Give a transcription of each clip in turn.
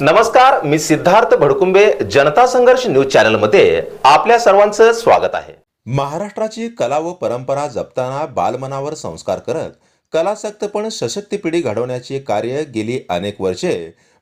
नमस्कार मी सिद्धार्थ भडकुंबे जनता संघर्ष न्यूज चॅनलमध्ये आपल्या सर्वांचं स्वागत आहे. महाराष्ट्राची कला व परंपरा जपताना बालमनावर संस्कार करत कलासक्त पण सशक्त पिढी घडवण्याचे कार्य गेली अनेक वर्षे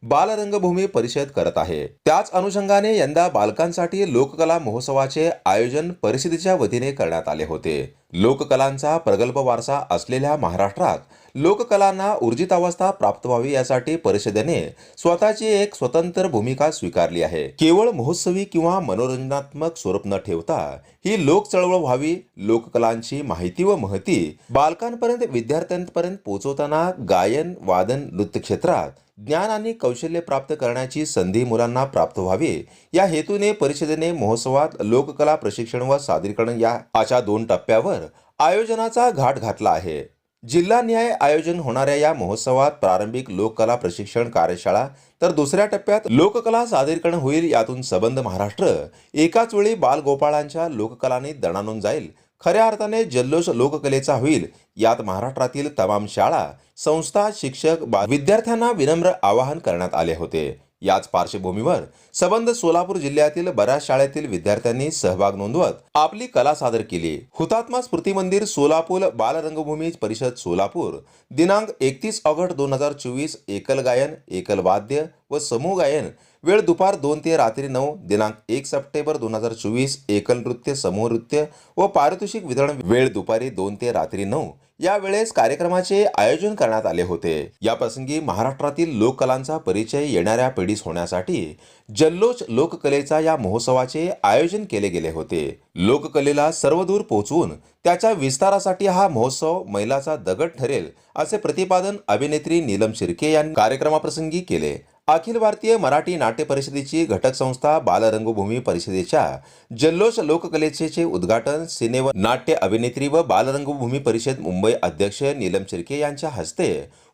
बालरंगभूमी परिषद करत आहे. त्याच अनुषंगाने यंदा बालकांसाठी लोककला महोत्सवाचे आयोजन परिषदेच्या वतीने करण्यात आले होते. लोककलांचा प्रगल्भ वारसा असलेल्या महाराष्ट्रात लोककलांना ऊर्जित अवस्था प्राप्त व्हावी यासाठी परिषदेने स्वतःची एक स्वतंत्र भूमिका स्वीकारली आहे. केवळ महोत्सवी किंवा मनोरंजनात्मक स्वरूप न ठेवता ही लोक चळवळ व्हावी लोककलांची माहिती व महती बालकांपर्यंत विद्यार्थ्यांपर्यंत पोहोचवताना गायन वादन नृत्य क्षेत्रात ज्ञान आणि कौशल्य प्राप्त करण्याची संधी मुलांना प्राप्त व्हावी. या हेतूने परिषदेने महोत्सवात लोककला प्रशिक्षण व सादरीकरण या अशा दोन टप्प्यावर आयोजनाचा घाट घातला आहे. जिल्हा न्याय आयोजन होणाऱ्या या महोत्सवात प्रारंभिक लोककला प्रशिक्षण कार्यशाळा तर दुसऱ्या टप्प्यात लोककला सादरीकरण होईल यातून सबंध महाराष्ट्र. एकाच वेळी बालगोपाळांच्या लोककलाने दणानून जाईल. खऱ्या अर्थाने जल्लोष लोककलेचा होईल. यात महाराष्ट्रातील तमाम शाळा संस्था शिक्षक बा- विद्यार्थ्यांना विनम्र आवाहन करण्यात आले होते. याच पार्श्वभूमीवर सबंध सोलापूर जिल्ह्यातील बऱ्याच शाळेतील विद्यार्थ्यांनी सहभाग नोंदवत आपली कला सादर केली. हुतात्मा स्मृती मंदिर सोलापूर बालरंगभूमी परिषद सोलापूर दिनांक एकतीस ऑगस्ट दोन हजार चोवीस एकल गायन एकल वाद्य व समूह गायन. वेळ दुपार दोन ते रात्री नऊ दिनांक एक सप्टेंबर दोन हजार चोवीस एकल नृत्य समूह नृत्य व पारितोषिक वितरण वेळ दुपारी दोन ते रात्री नऊ. या वेळेस कार्यक्रमाचे आयोजन करण्यात आले होते. या प्रसंगी महाराष्ट्रातील लोककलांचा परिचय येणाऱ्या पिढीस होण्यासाठी जल्लोष लोककलेचा या महोत्सवाचे आयोजन केले गेले होते. लोककलेला सर्वदूर पोहोचवून त्याच्या विस्तारासाठी हा महोत्सव मैलाचा दगड ठरेल असे प्रतिपादन अभिनेत्री नीलम शिर्के यांनी कार्यक्रमाप्रसंगी केले. अखिल भारतीय मराठी नाट्य परिषदेची घटक संस्था बालरंगभूमी परिषदेच्या जल्लोष लोककलेचे उद्घाटन सिने व नाट्य अभिनेत्री व बालरंगभूमी परिषद मुंबई अध्यक्ष नीलम शिर्के यांच्या हस्ते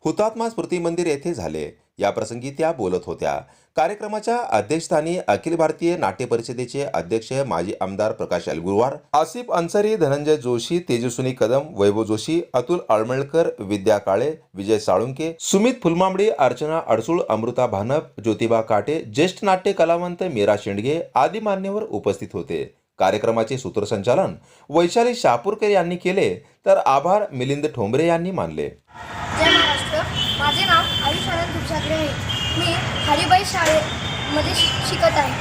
हुतात्मा स्मृती मंदिर येथे झाले. याप्रसंगी त्या बोलत होत्या. कार्यक्रमाच्या अध्यक्षस्थानी अखिल भारतीय नाट्य परिषदेचे अध्यक्ष माजी आमदार प्रकाश अलगुरवार आसिफ अन्सारी धनंजय जोशी तेजस्विनी कदम वैभव जोशी अतुल आळमळकर विद्या काळे विजय साळुंके सुमित फुलमांबडी अर्चना अडसूळ अमृता भानप ज्योतिबा काटे ज्येष्ठ नाट्य कलावंत मीरा शेंडगे आदी मान्यवर उपस्थित होते. कार्यक्रमाचे सूत्रसंचालन वैशाली शापूरकर यांनी केले तर आभार मिलिंद ठोंबरे यांनी मानले. माझे नाव आयुष आनंद दुपसागरे आहे. मी हरिबाई शाळेमध्ये शि- शिकत आहे.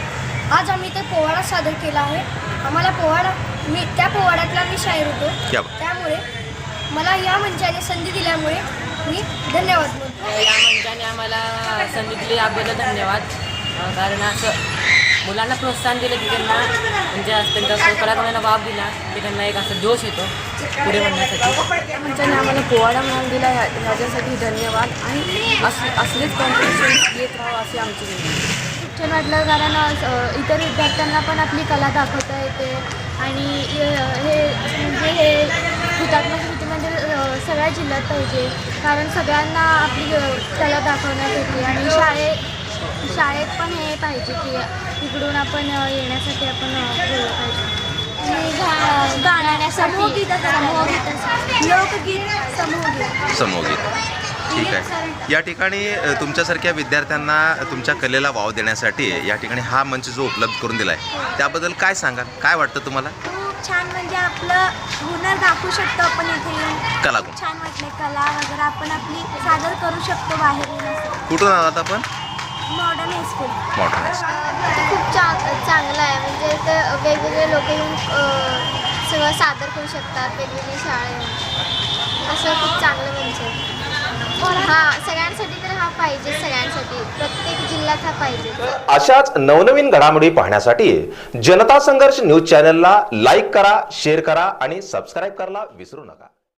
आज आम्ही इथे पोवाडा सादर केला आहे. आम्हाला पोवाडा मी त्या पोवाड्यातला मी शाहीर होतो. त्यामुळे मला या मंचाने संधी दिल्यामुळे मी धन्यवाद बोलतो या मंचाने आम्हाला संधी दिली याबद्दल धन्यवाद. कारण असं मुलांना प्रोत्साहन दिलं की त्यांना म्हणजे असं त्यांचा कलाकारांना वाव दिला की त्यांना एक असं जोश येतो. पुढे म्हणण्यासाठी मंचाने आम्हाला पोवाडा म्हणून दिला ह्या ह्याच्यासाठी धन्यवाद. आणि अस असलेच कॉम्पिटिशन येत राहावं अशी आमची खूप छान वाटलं कारण इतर विद्यार्थ्यांना पण आपली कला दाखवता येते. आणि य- हे म्हणजे हे हुतात्मा स्मृती मंदिर सगळ्या जिल्ह्यात पाहिजे. कारण सगळ्यांना आपली कला दाखवण्यात येते. आणि शाळेत शाळेत पण हे पाहिजे की इकडून आपण येण्यासाठी आपण पाहिजे. गाण्यासाठी. समूहगीतासाठी लोकगीत समूहगीत. समोगीत ठीक आहे. या ठिकाणी तुमच्यासारख्या विद्यार्थ्यांना तुमच्या कलेला वाव देण्यासाठी या ठिकाणी हा मंच जो उपलब्ध करून दिला आहे त्याबद्दल काय सांगाल? काय वाटतं तुम्हाला? खूप छान म्हणजे आपलं हुनर दाखवू शकतो आपण इथे येऊन. कलागुण छान वाटले कला वगैरे आपण आपली सादर करू शकतो बाहेर येऊन असं कुठून आलात आपण? मॉडर्न हायस्कूल मॉडर्न ते खूप चा चांगलं आहे. म्हणजे ते वेगवेगळे लोक येऊन सगळं सादर करू शकतात. वेगवेगळी शाळा येऊन. असं खूप चांगलं म्हणजे. हां सगळ्यांसाठी तर हा पाहिजे सगळ्यांसाठी. प्रत्येक जिल्ह्यात हा पाहिजे. अशाच नवनवीन घडामोडी पाहण्यासाठी जनता संघर्ष न्यूज चॅनलला लाईक करा शेअर करा आणि सबस्क्राईब करायला विसरू नका.